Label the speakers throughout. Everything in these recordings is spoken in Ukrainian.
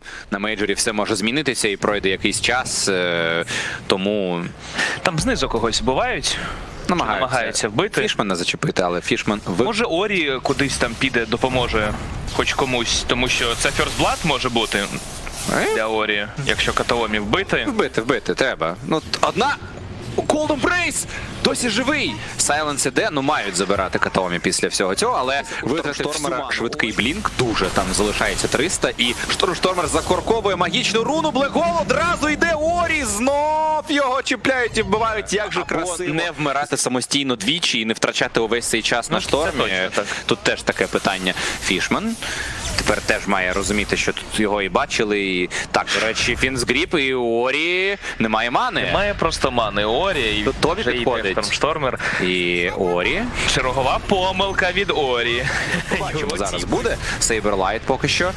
Speaker 1: там на мейджорі все може змінитися і пройде якийсь час. е, Тому
Speaker 2: Там знизу когось бувають.
Speaker 1: намагаються,
Speaker 2: Намагаються вбити.
Speaker 1: Фішмана зачепити, але Фішман ви...
Speaker 2: Може Орі кудись там піде, допоможе хоч комусь, тому що це First Blood може бути
Speaker 1: Е?
Speaker 2: для Орі, якщо Каталомі вбити.
Speaker 1: Вбити, вбити, треба. Ну, одна. Cold Embrace! Досі живий! Сайленс іде, ну мають забирати Катомі після всього цього, але витратив Штормера швидкий блінк, дуже там залишається 300, і Шторм Штормер закорковує магічну руну, Блекгол одразу йде Орі, знов його чіпляють і вбивають, як же красиво. Не вмирати самостійно двічі і не втрачати увесь цей час на штормі. Тут теж таке питання. Фішман тепер теж має розуміти, що тут його і бачили. І... Так, до речі, Фінсгріп і у Орі немає мани.
Speaker 2: Має просто мани Орі і
Speaker 1: Тобі
Speaker 2: вже йде
Speaker 1: підходить.
Speaker 2: Штормер.
Speaker 1: І Орі.
Speaker 2: Чергова помилка від Орі.
Speaker 1: Бачимо, зараз буде. Сейберлайт поки що.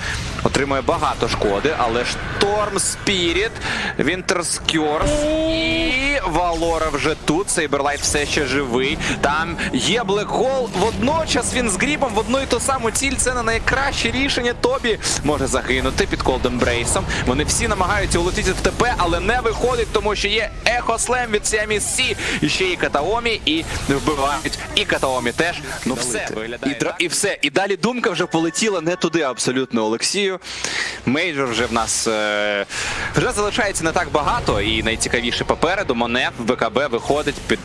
Speaker 1: Отримує багато шкоди, але Шторм Спіріт, Вінтерс Кьорс і Валора вже тут. Сейберлайт все ще живий. Там є Блекгол. Водночас він з гріпом в одну і ту саму ціль. Це не найкраще рішення. Тобі може загинути під Колден Брейсом. Вони всі намагаються улетіти в ТП, але не виходить, тому що є Ехо Слем від Сіамі Сі. І ще і Катаомі, і вбивають. І Катаомі теж. Ну все, виглядає. І, дра- і все. І далі думка вже полетіла не туди абсолютно Олексію. Мейджор вже в нас е, вже залишається не так багато, і найцікавіше попереду. Монет в БКБ виходить під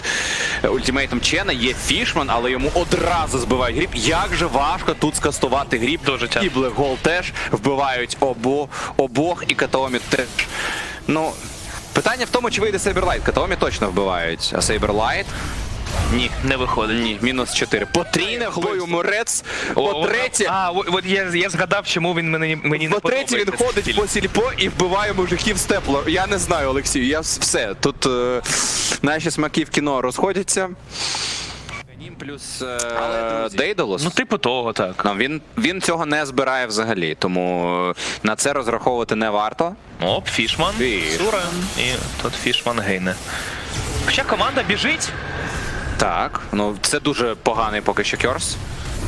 Speaker 1: е, ультимейтом Чена. Є Фішман, але йому одразу збивають гріб. Як же важко тут скастувати гріб.
Speaker 2: Дуже тяжко.
Speaker 1: І Блекгол теж вбивають обо, обох, і Катаомі теж. Ну, питання в тому, чи вийде Сейберлайт. Катаомі точно вбивають, а Сейберлайт. Ні,
Speaker 2: Не виходить.
Speaker 1: ні, мінус 4. Потрійне вбив Мурец.
Speaker 2: О, о,
Speaker 1: По-третє,
Speaker 2: А, от я, я згадав, чому він мені, мені не
Speaker 1: по-третє, він ходить по сільпо і вбиває мужиків з тепло. Я не знаю, Олексію. Я все. Тут е, наші смаки в кіно розходяться. Плюс е, Дейдалус.
Speaker 2: Ну, типу того, так.
Speaker 1: Ну, він, він цього не збирає взагалі, тому е, на це розраховувати не варто.
Speaker 2: Оп, Фішман,
Speaker 1: Фіш.
Speaker 2: Сура, і тут Фішман гейне. Хоча команда біжить,
Speaker 1: Так, ну це дуже поганий поки що Кьорс.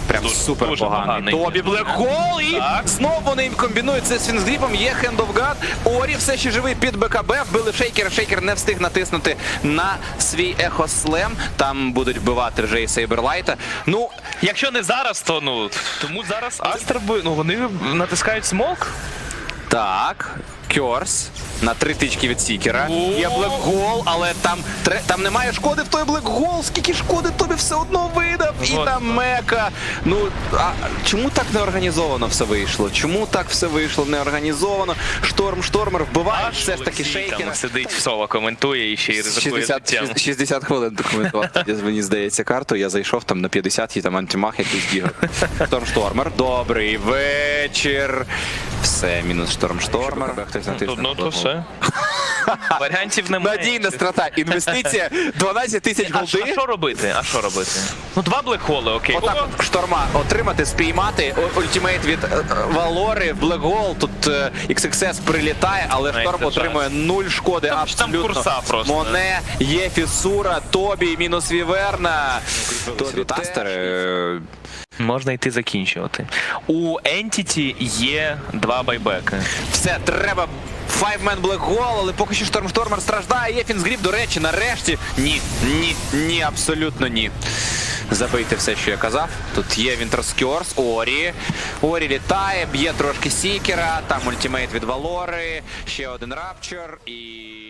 Speaker 1: Прям
Speaker 2: Дуже-
Speaker 1: супер
Speaker 2: дуже
Speaker 1: поганий. Тобі Блекхол і
Speaker 2: Так.
Speaker 1: знову вони комбінують це з Фінсгріпом. Є Hand of God. Орі все ще живий під БКБ. Вбили шейкера. Шейкер не встиг натиснути на свій ехослем. Там будуть вбивати вже і Сейберлайта. Ну,
Speaker 2: якщо не зараз, то ну тому зараз Астер би, ну вони натискають смок.
Speaker 1: Так. Кьорс на три тички від Сікера. Є Блекгол, але там, тре- там немає шкоди в той Блекгол. Скільки шкоди тобі все одно видав. І там мека. Ну а чому так неорганізовано все вийшло? Чому так все вийшло неорганізовано? Шторм, штормер вбиває все ж таки
Speaker 2: там сидить в соло, коментує і ще й ризикує
Speaker 1: 60,
Speaker 2: життям.
Speaker 1: 60 хвилин документував тоді, мені здається, карту. Я зайшов там на 50 і там антимах якийсь бігав. Шторм Штормер. Добрий вечір. Все, мінус Шторм Штормер. Хтось натисне
Speaker 2: Ну, ну то все. Варіантів немає.
Speaker 1: Надійна страта. Інвестиція 12 тисяч
Speaker 2: А що, а що робити? А що робити? Ну, два блекхоли, окей.
Speaker 1: Отак от шторма отримати, спіймати. Ультимейт від е, е, Валори, Блекгол. Тут е, XXS прилітає, але шторм отримує нуль шкоди.
Speaker 2: Там ж там
Speaker 1: абсолютно.
Speaker 2: курса просто.
Speaker 1: Моне, є Фісура, Тобі, мінус Віверна. Тобі Тастер. е,
Speaker 2: Можна йти закінчувати. У Entity є два байбеки.
Speaker 1: Все, треба. Five-man Black Hole, але поки що Шторм Штормер страждає. Є Фінсгріп, до речі, нарешті. Ні, ні, ні, абсолютно ні. Забийте все, що я казав. Тут є Вінтерскьорс, Орі. Орі літає, б'є трошки Сікера, там ультимейт від Валори, ще один Рапчер і.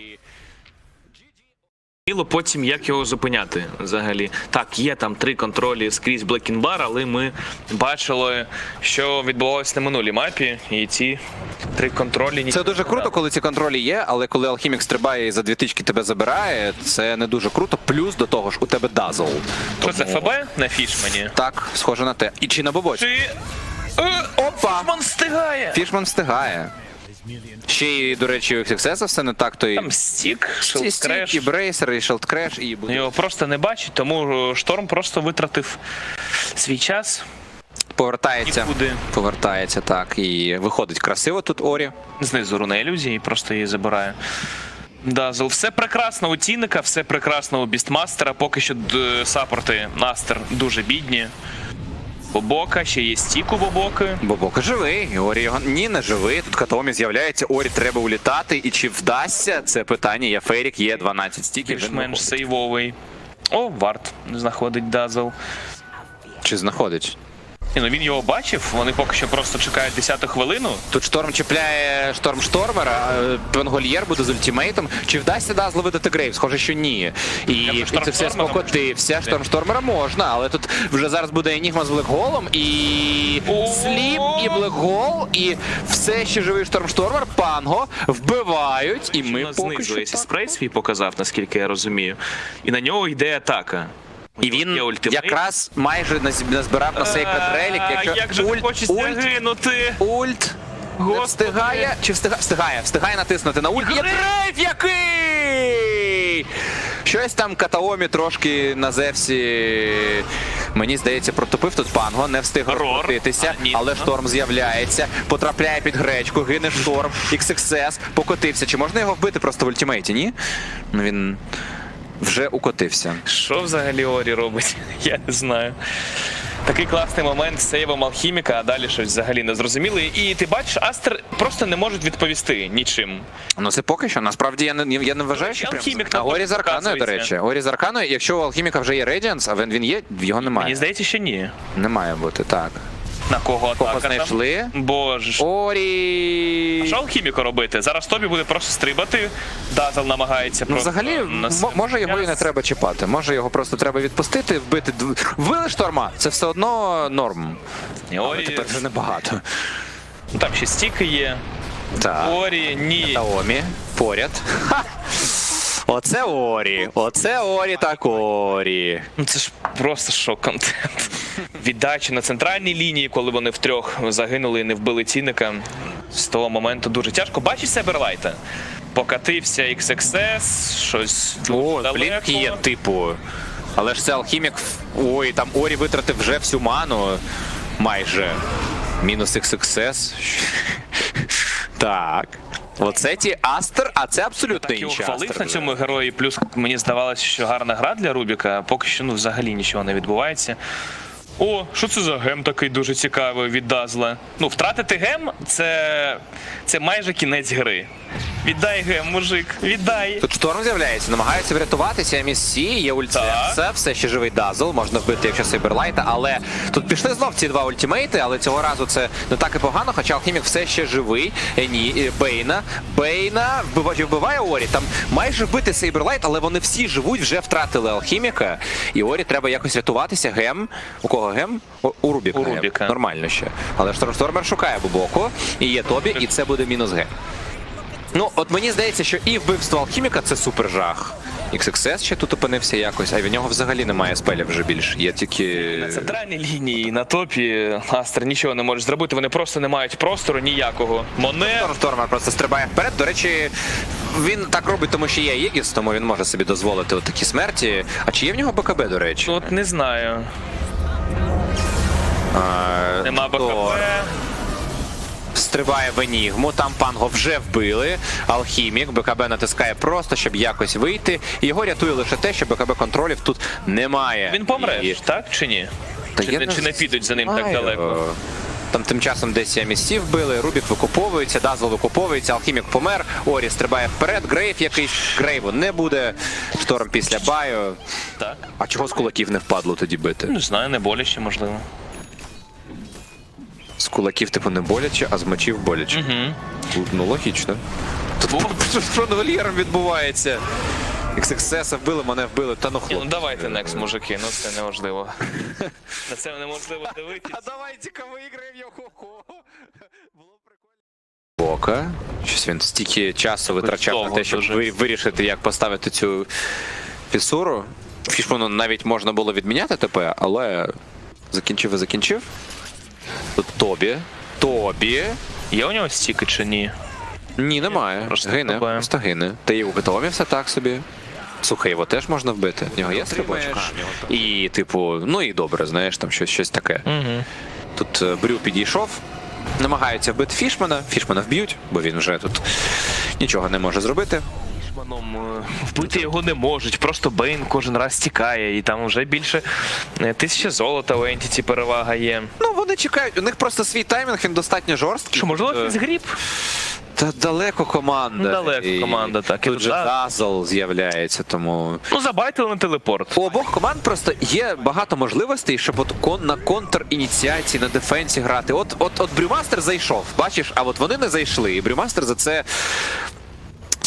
Speaker 2: Біло потім як його зупиняти взагалі. Так, є там три контролі скрізь Bar, але ми бачили, що відбувалося на минулій мапі, і ці три контролі
Speaker 1: Це дуже круто, коли ці контролі є, але коли алхімік стрибає і за дві тички тебе забирає, це не дуже круто. Плюс до того ж у тебе дазл.
Speaker 2: Що це ФБ на фішмані?
Speaker 1: Так, схоже на те. І чи на бобоч?
Speaker 2: Чи. Е,
Speaker 1: Опа!
Speaker 2: Фішман встигає!
Speaker 1: Фішман встигає. Ще й, до речі, у XXS все не так, то і
Speaker 2: Там стік,
Speaker 1: Ці стік, і брейсер, і шелд креш, і буде
Speaker 2: Його просто не бачить, тому е, шторм просто витратив свій час.
Speaker 1: повертається.
Speaker 2: Нікуди.
Speaker 1: Повертається так. І виходить красиво тут Орі.
Speaker 2: Знизу руна ілюзії, просто її забирає. Дазл, все прекрасно у Тіника, все прекрасно у Бістмастера. Поки що д- саппорти Настер дуже бідні. Бобока, ще є стік у Бобоки.
Speaker 1: Бобока живий, Орі його ні, не живий. Тут Катомі з'являється, Орі треба улітати. І чи вдасться це питання? Є Ферік, є 12 стіків.
Speaker 2: Більш-менш сейвовий. О, варт знаходить Дазл.
Speaker 1: Чи знаходить?
Speaker 2: Ні, ну він його бачив, вони поки що просто чекають 10 хвилину.
Speaker 1: Тут шторм чіпляє шторм штормера, Пенгольєр буде з ультимейтом. Чи вдасться Дазлу видати Грейв? Схоже, що ні. І і це все спокотився. Шторм штормера можна, але тут вже зараз буде Енігма з Блекголом і
Speaker 2: О!
Speaker 1: Сліп, і Блекгол, і все ще живий шторм штормер, Панго вбивають, і ми
Speaker 2: Ми
Speaker 1: поки що
Speaker 2: спрей свій показав, наскільки я розумію. І на нього йде атака.
Speaker 1: І він якраз майже наз- назбирав на Sacred Relic, якщо
Speaker 2: Як же
Speaker 1: ульт,
Speaker 2: хочеться
Speaker 1: ульт,
Speaker 2: гинути.
Speaker 1: ульт. Не встигає? Чи встигає? Встигає, встигає натиснути на ульт.
Speaker 2: Грейв
Speaker 1: який! Щось там Катаомі трошки на Зевсі, мені здається, протопив тут панго, не встиг розкрутитися, але шторм з'являється, потрапляє під гречку, гине шторм, XXS, покотився. Чи можна його вбити просто в ультимейті? Ні? Ну він вже укотився.
Speaker 2: Що взагалі Орі робить? Я не знаю. Такий класний момент з сейвом алхіміка, а далі щось взагалі не зрозуміло. І ти бачиш, Астер просто не можуть відповісти нічим.
Speaker 1: Ну це поки що. Насправді я не я не вважаю, що прям...
Speaker 2: Алхімік
Speaker 1: а
Speaker 2: там
Speaker 1: Орі з Арканою, до речі. Орі з Арканою, якщо у Алхіміка вже є Radiance, а він, він є, його немає.
Speaker 2: Мені здається, що ні.
Speaker 1: Не має бути, так.
Speaker 2: На кого
Speaker 1: Кого
Speaker 2: атака там?
Speaker 1: знайшли?
Speaker 2: Боже ж.
Speaker 1: Орі.
Speaker 2: Що алхіміку робити? Зараз тобі буде просто стрибати. Дазл намагається
Speaker 1: Ну,
Speaker 2: просто.
Speaker 1: взагалі,
Speaker 2: нас-
Speaker 1: м- може його і не треба чіпати. Може його просто треба відпустити, вбити. дв- Вбили шторма, це все одно норм.
Speaker 2: Ні,
Speaker 1: Але
Speaker 2: Орі,
Speaker 1: тепер вже небагато.
Speaker 2: ну, там ще стіки є.
Speaker 1: Так.
Speaker 2: Орі, ні.
Speaker 1: Таомі поряд. Ха! Оце Орі. Оце Орі так Орі.
Speaker 2: Ну це ж просто шок контент. Віддачі на центральній лінії, коли вони втрьох загинули і не вбили цінника. З того моменту дуже тяжко. Бачиш Себерлайта? Покатився XXS, щось
Speaker 1: О,
Speaker 2: далеко.
Speaker 1: блінк є, типу. Але ж це алхімік. Ой, там Орі витратив вже всю ману. Майже. Мінус XXS. Так. Оце ті Астер, а це абсолютно інші
Speaker 2: хвалив на цьому герої. Плюс мені здавалося, що гарна гра для Рубіка, а поки що ну взагалі нічого не відбувається. О, що це за гем такий дуже цікавий від Дазла? Ну, втратити гем це, це майже кінець гри. Віддай гем, мужик, віддай.
Speaker 1: Тут шторм з'являється, намагається врятуватися MSC, є ультимейт, все ще живий дазл, можна вбити, якщо Сейберлайта, але тут пішли знов ці два ультимейти, але цього разу це не так і погано, хоча Алхімік все ще живий. Е, ні, е, Бейна. Бейна вбиває, вбиває Орі. Там майже вбити Сейберлайт, але вони всі живуть, вже втратили Алхіміка. І Орі треба якось рятуватися. Гем. У кого гем? У, у Рубіка.
Speaker 2: У
Speaker 1: гем.
Speaker 2: Рубіка.
Speaker 1: Нормально ще. Але Штормстормер шукає Бобоку, і є Тобі, і це буде мінус гем. Ну, от мені здається, що і вбивство алхіміка це супер жах. XXS ще тут опинився якось, а в нього взагалі немає спелів вже більш. Є тільки.
Speaker 2: На центральній лінії на топі Астер нічого не може зробити. Вони просто не мають простору ніякого. Моне
Speaker 1: Штормер просто стрибає вперед. До речі, він так робить, тому що є Єгіс, тому він може собі дозволити от такі смерті. А чи є в нього БКБ, до речі?
Speaker 2: от не знаю.
Speaker 1: А,
Speaker 2: Нема БКП.
Speaker 1: Стрибає в Енігму, там панго вже вбили. Алхімік, БКБ натискає просто, щоб якось вийти. І його рятує лише те, що БКБ контролів тут немає.
Speaker 2: Він помре,
Speaker 1: І-
Speaker 2: так чи ні?
Speaker 1: Та
Speaker 2: чи,
Speaker 1: я
Speaker 2: не, чи не підуть за ним так далеко?
Speaker 1: Там тим часом десь місці вбили, Рубік викуповується, Дазл викуповується, Алхімік помер, Орі стрибає вперед, Грейв якийсь, Грейву не буде, шторм після баю.
Speaker 2: Так.
Speaker 1: А чого з кулаків не впадло тоді бити?
Speaker 2: Не знаю, не боляче, можливо.
Speaker 1: З кулаків, типу, не боляче, а з мечів боляче.
Speaker 2: Угу.
Speaker 1: Ну, логічно. Тут з відбувається. XXS вбили, мене вбили, та ну
Speaker 2: Ну давайте некс, мужики, ну це неможливо. На це неможливо дивитися.
Speaker 1: давайте-ка виграємо його. Було прикольно. Бока. Щось він стільки часу витрачав на те, щоб вирішити, як поставити цю фісуру. Фішману навіть можна було відміняти ТП, але закінчив і закінчив. Тут Тобі. Тобі.
Speaker 2: Є у нього стіки чи ні?
Speaker 1: Ні, немає.
Speaker 2: Просто
Speaker 1: гине,
Speaker 2: ТП.
Speaker 1: просто гине. У Гитомі все так собі. Слухай, його теж можна вбити. В нього є стрибочка. І, типу, ну і добре, знаєш, там щось, щось таке.
Speaker 2: Угу.
Speaker 1: Тут е, Брю підійшов, намагаються вбити Фішмана. Фішмана вб'ють, бо він вже тут нічого не може зробити.
Speaker 2: Фішманом е, вбити його не можуть. Просто Бейн кожен раз тікає, і там вже більше е, тисячі золота у Ентіті перевага є.
Speaker 1: Ну, вони чекають, у них просто свій таймінг, він достатньо жорсткий.
Speaker 2: Що, можливо,
Speaker 1: Е,
Speaker 2: він згріб?
Speaker 1: Та далеко команда.
Speaker 2: Далеко
Speaker 1: І
Speaker 2: команда, так. І
Speaker 1: тут же Дазл з'являється, тому.
Speaker 2: Ну, забайтили на телепорт.
Speaker 1: У обох команд просто є багато можливостей, щоб от кон на контр-ініціації, на дефенсі грати. От, от, от Брюмастер зайшов, бачиш, а от вони не зайшли. І Брюмастер за це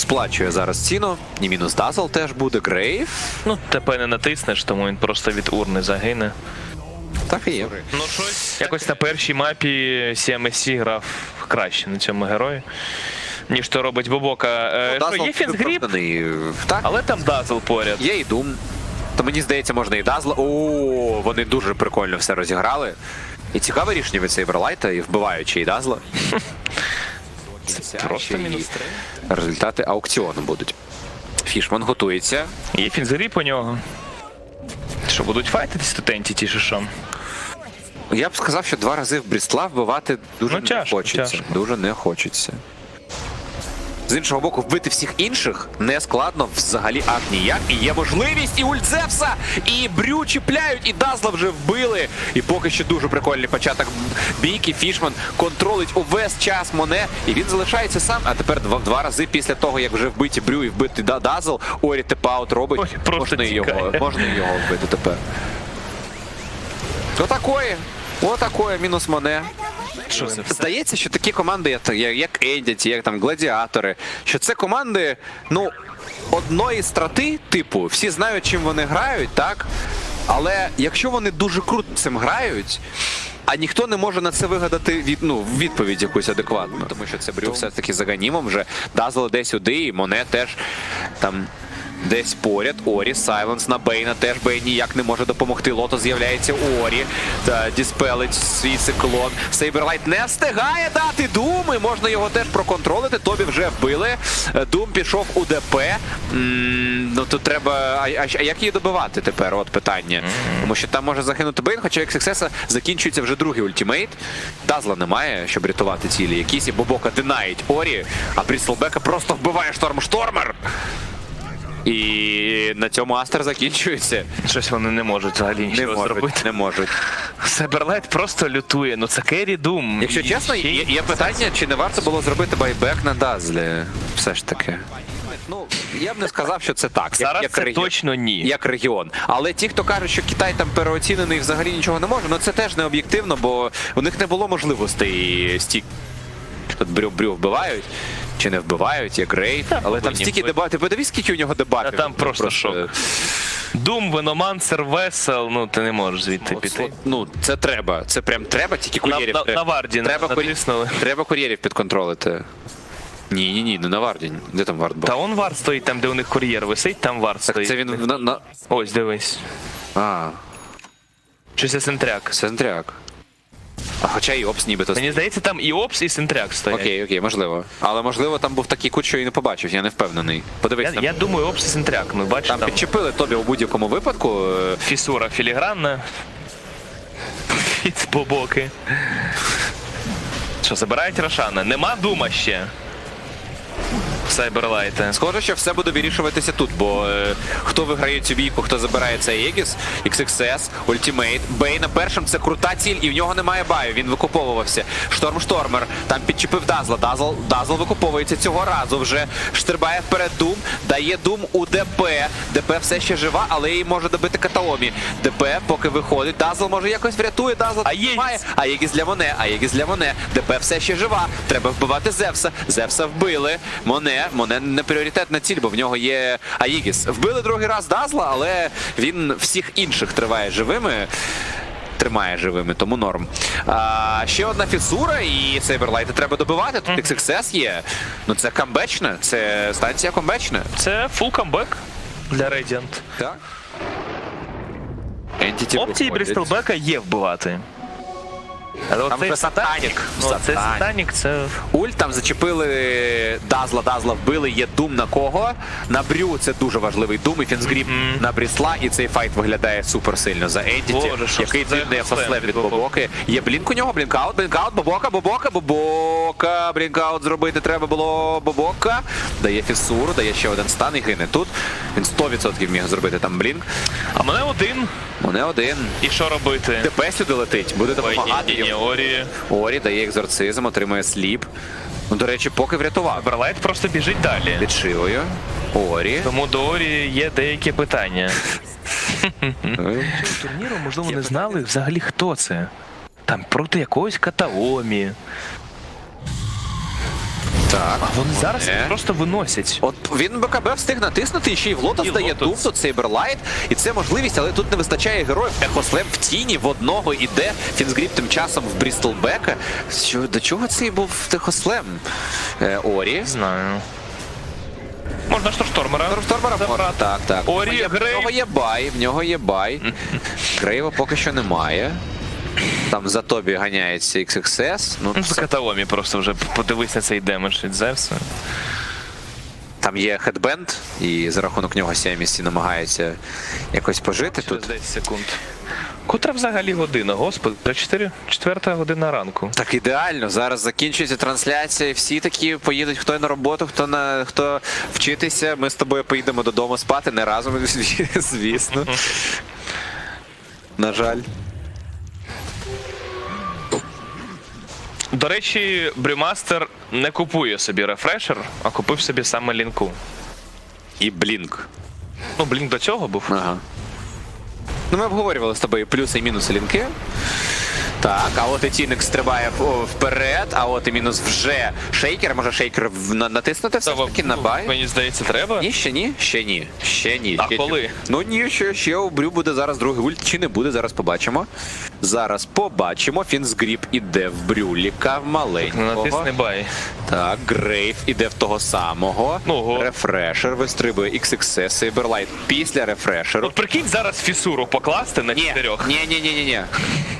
Speaker 1: сплачує зараз ціну. І мінус Дазл теж буде. Грейв.
Speaker 2: Ну, тепер не натиснеш, тому він просто від урни загине.
Speaker 1: Так і є.
Speaker 2: Ну, щось якось на першій мапі CMSC грав краще на цьому герої, ніж то робить Бобока. Е, що, є фінсгріп.
Speaker 1: Так,
Speaker 2: але там Дазл поряд.
Speaker 1: є і Дум. То мені здається, можна і Дазла. О, вони дуже прикольно все розіграли. І цікаве рішення від Сейберлайта, і вбиваючи і Дазла.
Speaker 2: Просто мінус три.
Speaker 1: Результати аукціону будуть. Фішман готується.
Speaker 2: Є фінзгріп по нього. Що, будуть файтитись студенті ті чи що?
Speaker 1: Я б сказав, що два рази в Брістла вбивати дуже
Speaker 2: Ну,
Speaker 1: не
Speaker 2: тяжко,
Speaker 1: хочеться.
Speaker 2: тяжко.
Speaker 1: Дуже не хочеться. З іншого боку, вбити всіх інших не складно взагалі аж ніяк. І є можливість і ульт і Брю чіпляють, і Дазла вже вбили. І поки що дуже прикольний початок бійки. Фішман контролить увесь час Моне, і він залишається сам. А тепер два, два рази після того, як вже вбиті Брю і вбити Дазл, Орі тепаут робить.
Speaker 2: Ой, просто
Speaker 1: можна, його, можна його вбити тепер. Отакої. Отакої мінус Моне.
Speaker 2: Що це?
Speaker 1: Здається, що такі команди, як- Ендіті, як там Гладіатори, що це команди, ну, одної страти, типу, всі знають, чим вони грають, так? Але якщо вони дуже круто цим грають, а ніхто не може на це вигадати від, ну, відповідь якусь адекватну. Тому що це Брю все-таки за ганімом вже Дазл десь сюди, і Моне теж там. Десь поряд Орі, Сайленс на Бейна теж Бейн ніяк не може допомогти. Лото з'являється Орі та діспелить свій циклон. Сейберлайт не встигає дати Дум, і можна його теж проконтролити. Тобі вже вбили. Е, Дум пішов у ДП. М, ну тут треба. А, а, а як її добивати тепер? От питання. Тому що там може загинути Бейн, хоча як XXS закінчується вже другий ультимейт. Дазла немає, щоб рятувати цілі. Якісь і Бобока динають Орі, а Бріслбека просто вбиває Шторм Штормер. І на цьому Астер закінчується.
Speaker 2: Щось вони не можуть взагалі
Speaker 1: Не
Speaker 2: нічого
Speaker 1: можуть,
Speaker 2: зробити.
Speaker 1: не можуть.
Speaker 2: Себерлайт просто лютує. Ну це Керрі Дум.
Speaker 1: Якщо
Speaker 2: І
Speaker 1: чесно,
Speaker 2: ще
Speaker 1: є, є питання, чи не варто було зробити байбек на Дазлі. Все ж таки. Ну, я б не сказав, що це так.
Speaker 2: Зараз це
Speaker 1: регіон.
Speaker 2: точно ні.
Speaker 1: Як регіон. Але ті, хто кажуть, що Китай там переоцінений і взагалі нічого не може, ну це теж не об'єктивно, бо у них не було можливостей стік. Тут брю брю вбивають. Чи не вбивають, як Грейв, але там
Speaker 2: повинні
Speaker 1: стільки
Speaker 2: вбити.
Speaker 1: дебатів. Подивись, скільки у нього дебатів.
Speaker 2: Та там просто шок. Дум, Веномансер, Весел, ну ти не можеш звідти
Speaker 1: От,
Speaker 2: піти.
Speaker 1: от, ну, це треба. Це прям треба, тільки
Speaker 2: На,
Speaker 1: кур'єрів.
Speaker 2: на,
Speaker 1: треба.
Speaker 2: на Варді
Speaker 1: треба, кур'є-
Speaker 2: натиснули.
Speaker 1: треба кур'єрів підконтролити. Ні, ні, ні, не на Варді. Де там Вард був?
Speaker 2: Та он вард стоїть там, де у них кур'єр висить, там вард
Speaker 1: Так
Speaker 2: стоїть.
Speaker 1: це він в- на, на...
Speaker 2: Ось, дивись.
Speaker 1: А,
Speaker 2: Чи це Сентряк?
Speaker 1: Сентряк. А хоча і Опс нібито.
Speaker 2: Мені здається, там і Опс, і Синтряк стоять.
Speaker 1: Окей, окей, можливо. Але можливо там був такий кут, що і не побачив, я не впевнений. Подивись,
Speaker 2: Я,
Speaker 1: там,
Speaker 2: я думаю, Опс і Сентряк. Ми бачимо
Speaker 1: там
Speaker 2: там,
Speaker 1: підчепили тобі у будь-якому випадку. е,
Speaker 2: фісура філігранна. Від бобоки. Що, забирають Рошана? Нема дума ще. Сайберлайта.
Speaker 1: Схоже, що все буде вирішуватися тут, бо е, хто виграє цю бійку, хто забирає цей Егіс, XXS, Ultimate, Бейна першим це крута ціль, і в нього немає баю, він викуповувався. Шторм Штормер там підчепив Дазла. Дазл, Дазл викуповується цього разу вже. Штрибає вперед Дум, дає Дум у ДП. ДП все ще жива, але її може добити Катаомі. ДП поки виходить. Дазл може якось врятує, Дазл
Speaker 2: А
Speaker 1: тримає. А Єгіс для Моне, а Єгіс для Моне. ДП все ще жива. Треба вбивати Зевса. Зевса вбили. Моне, Моне не пріоритетна ціль, бо в нього є Аїгіс. Вбили другий раз Дазла, але він всіх інших триває живими. Тримає живими, тому норм. А, ще одна фісура, і Сейберлайти треба добивати. Тут XXS є. Ну це камбечне, це станція камбечна.
Speaker 2: Це фул камбек для Radiant.
Speaker 1: Так. Entity
Speaker 2: Опції
Speaker 1: виходять.
Speaker 2: Брістелбека є вбивати. Але
Speaker 1: Там
Speaker 2: оцей
Speaker 1: вже сатанік.
Speaker 2: Ну, це
Speaker 1: Сатанік.
Speaker 2: сатанік, це.
Speaker 1: Ульт там зачепили Дазла, Дазла вбили. Є дум на кого? На Брю це дуже важливий дум, і Фінсгріп на Брісла, і цей файт виглядає супер сильно за
Speaker 2: що
Speaker 1: який дивний
Speaker 2: за
Speaker 1: від Бобоки. Є блінк у нього, блінкаут, блінкаут, Бобока, Бобока, Бобока, блінкаут зробити треба було Бобока. Дає фісуру, дає ще один стан і гине тут. Він 100% міг зробити там блінк.
Speaker 2: А мене один.
Speaker 1: У не один.
Speaker 2: І що робити?
Speaker 1: ДП сюди летить, буде допомагати
Speaker 2: ні. Орі.
Speaker 1: Орі дає екзорцизм, отримує сліп. Ну, до речі, поки врятував.
Speaker 2: Берлайт просто біжить далі.
Speaker 1: Під шивою. Орі.
Speaker 2: Тому до Орі є деякі питання. Турніру, можливо, не знали взагалі хто це. Там проти якогось катаомі.
Speaker 1: Так.
Speaker 2: А вони зараз
Speaker 1: Е.
Speaker 2: їх просто виносять.
Speaker 1: От він БКБ встиг натиснути, і ще й в лотос дає дув, тут Сейберлайт, і це можливість, але тут не вистачає героїв. Ехослем в тіні, в одного іде. Фінсгріп тим часом в Брістолбека. Що, до чого цей був Техослем? Е, Орі.
Speaker 2: Не знаю. Можна штормера.
Speaker 1: Штормера
Speaker 2: забрати.
Speaker 1: Так, так.
Speaker 2: Орі,
Speaker 1: В нього є-
Speaker 2: Грейв.
Speaker 1: В нього є бай, в нього є бай. Грейва поки що немає. Там за тобі ганяється XXS. Ну,
Speaker 2: Ну, з катаомі просто вже подивись на цей демедж від Зевса.
Speaker 1: Там є хедбенд, і за рахунок нього Сіамісі намагається якось пожити
Speaker 2: Через
Speaker 1: тут.
Speaker 2: 10 секунд. Котра взагалі година, господи, до 4, 4 година ранку.
Speaker 1: Так ідеально. Зараз закінчується трансляція. і Всі такі поїдуть хто на роботу, хто на хто вчитися. Ми з тобою поїдемо додому спати не разом, звісно. На жаль.
Speaker 2: До речі, Брюмастер не купує собі рефрешер, а купив собі саме лінку.
Speaker 1: І блінк.
Speaker 2: Ну, блін, до цього був.
Speaker 1: Ага. Ну, ми обговорювали з тобою плюси і мінуси лінки. Так, а от і Тінек стрибає о, вперед, а от і мінус вже шейкер. Може шейкер в- на- натиснути все ж таки на бай?
Speaker 2: Мені здається, треба.
Speaker 1: Ні, ще ні, ще ні, ще ні.
Speaker 2: А
Speaker 1: Ще
Speaker 2: коли?
Speaker 1: ні. Ну ні, ще, ще у Брю буде зараз другий ульт, чи не буде, зараз побачимо. Зараз побачимо. Фінсгріп іде в Брюліка, в маленького.
Speaker 2: Натисни бай.
Speaker 1: Так, Грейв іде в того самого.
Speaker 2: Ого.
Speaker 1: Рефрешер вистрибує XXS, Сейберлайт після рефрешеру.
Speaker 2: От прикинь зараз фісуру покласти на чотирьох.
Speaker 1: Ні, ні, ні, ні, ні.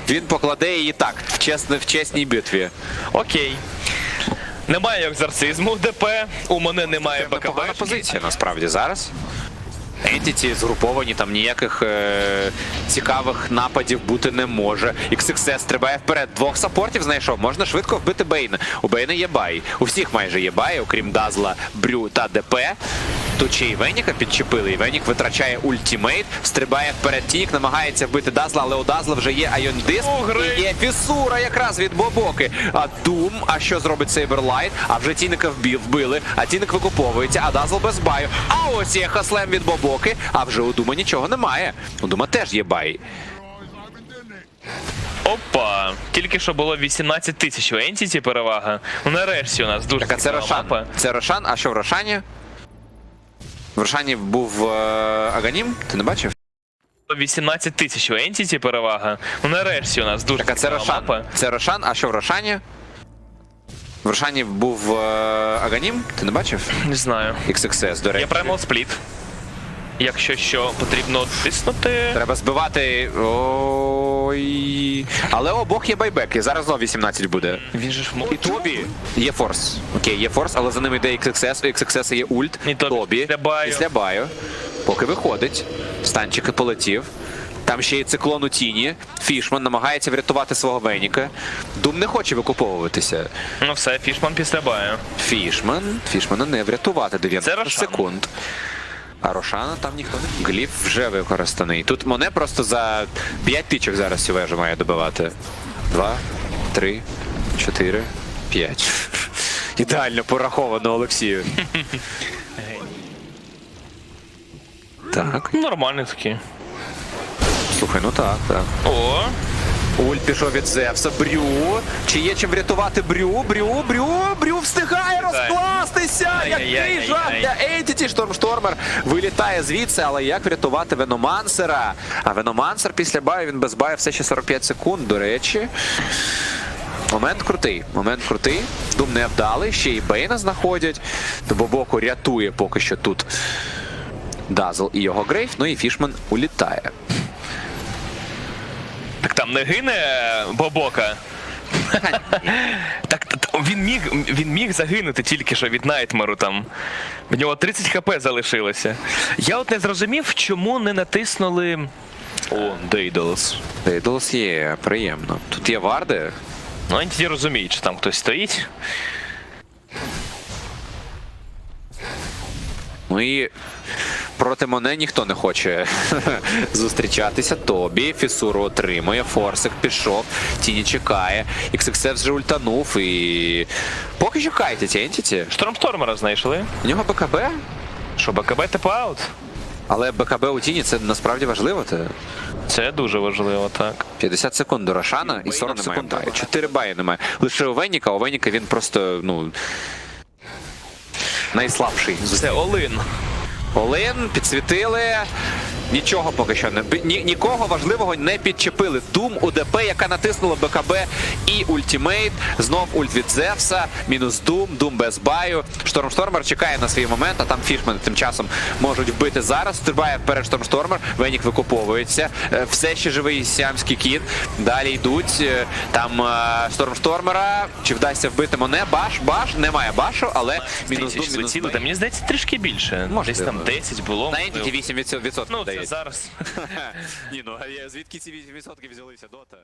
Speaker 1: Він покладе її так, в, чесне, в чесній битві.
Speaker 2: Окей. Немає екзорцизму в ДП, у мене немає БКБ.
Speaker 1: Непогана позиція насправді зараз. Ентіті згруповані, там ніяких е- цікавих нападів бути не може. XXS стрибає вперед. Двох сапортів знайшов. Можна швидко вбити Бейна. У Бейна є бай. У всіх майже є бай, окрім Дазла, Брю та ДП. Тут ще і Веніка підчепили. І Венік витрачає ультімейт, стрибає вперед. Тінік намагається вбити Дазла, але у Дазла вже є Айон Диск. І є фісура якраз від Бобоки. А Дум, а що зробить Сейберлайт? А вже Тіника вбили, а Тіник викуповується, а Дазл без баю. А ось є хаслем від Бобоки, а вже у Дума нічого немає. У Дума теж є бай.
Speaker 2: Опа! Тільки що було 18 тисяч у Entity перевага. Ну нарешті у нас дуже
Speaker 1: Так, а це
Speaker 2: цікава
Speaker 1: Рошан.
Speaker 2: мапа.
Speaker 1: Це Рошан, а що в Рошані? В Рошані був е, Аганім, ти не бачив?
Speaker 2: 18 тисяч у Entity перевага. Ну нарешті у нас дуже
Speaker 1: Так, а це
Speaker 2: цікава
Speaker 1: Рошан.
Speaker 2: мапа.
Speaker 1: Це Рошан, а що в Рошані? В Рошані був е, Аганім, ти не бачив?
Speaker 2: Не знаю.
Speaker 1: XXS, до речі.
Speaker 2: Я Primal Split. Якщо що, потрібно тиснути.
Speaker 1: Треба збивати. Ой. Але у обох є байбеки. Зараз знов 18 буде.
Speaker 2: Він же ж
Speaker 1: І. Тобі є форс. Окей, є форс, але за ним йде XXS. У XXS є ульт.
Speaker 2: І Тобі після баю.
Speaker 1: Після баю. Поки виходить. Станчик полетів. Там ще є циклон у тіні. Фішман намагається врятувати свого Веніка. Дум не хоче викуповуватися.
Speaker 2: Ну все, Фішман після баю.
Speaker 1: Фішман. Фішмана не врятувати 90
Speaker 2: Це Рошан.
Speaker 1: секунд. А Рошана там ніхто не Гліф вже використаний. Тут Моне просто за 5 тичок зараз цю вежу має добивати. Два, три, чотири, п'ять. Ідеально пораховано Олексію. Так.
Speaker 2: Ну, Нормальний такий.
Speaker 1: Слухай, ну так, так.
Speaker 2: О,
Speaker 1: Ульт пішов від Зевса. Брю. Чи є чим врятувати Брю? Брю, Брю, Брю встигає розкластися! Який жах для Ентіті. Штормштормер вилітає звідси, але як врятувати Веномансера? А Веномансер після баю, він без баю все ще 45 секунд, до речі. Момент крутий. Момент крутий. Дум не вдалий. Ще і Бейна знаходять. Бобоку рятує поки що тут Дазл і його Грейв. Ну і Фішман улітає.
Speaker 2: Так там не гине Бобока. Так, він міг, він міг загинути тільки що від Найтмару там. В нього 30 хп залишилося. Я от не зрозумів, чому не натиснули. О, Дейдалс.
Speaker 1: Дейдолс є, приємно. Тут є варди.
Speaker 2: Ну, вони тоді розуміють, що там хтось стоїть.
Speaker 1: Ну і проти мене ніхто не хоче зустрічатися. Тобі Фісуру отримує, Форсик пішов, Тіні чекає. XXF вже ультанув і. Поки що кайтять Entity.
Speaker 2: Штормстормера знайшли.
Speaker 1: У нього БКБ,
Speaker 2: Що БКБ типу аут?
Speaker 1: але БКБ у Тіні це насправді важливо. Це
Speaker 2: Це дуже важливо, так.
Speaker 1: 50 секунд до Рошана і 40 секунд баю. 4 баї немає. Лише у Веніка, у Веніка він просто, ну. Найслабший.
Speaker 2: Це Олин.
Speaker 1: Олин підсвітили. Нічого поки що не ні, нікого важливого не підчепили. Дум УДП, яка натиснула БКБ і ультімейт. Знов ульт від Зевса, мінус Дум, Дум без баю. Штормштормер чекає на свій момент, а там фішмени тим часом можуть вбити зараз. Стрибає вперед Штормштормер, Венік викуповується. Е, Все ще живий сіамський кіт. Далі йдуть. е, Там е, Штормштормера. Чи вдасться вбити мене? Баш, баш, немає башу, але мінус Дум, мінус
Speaker 2: та мені здається, трішки більше.
Speaker 1: Можливо.
Speaker 2: Десь там 10 було.
Speaker 1: На. Entity 8%
Speaker 2: Ну, зараз.
Speaker 1: Ні, ну а я- звідки ці 8% взялися дота?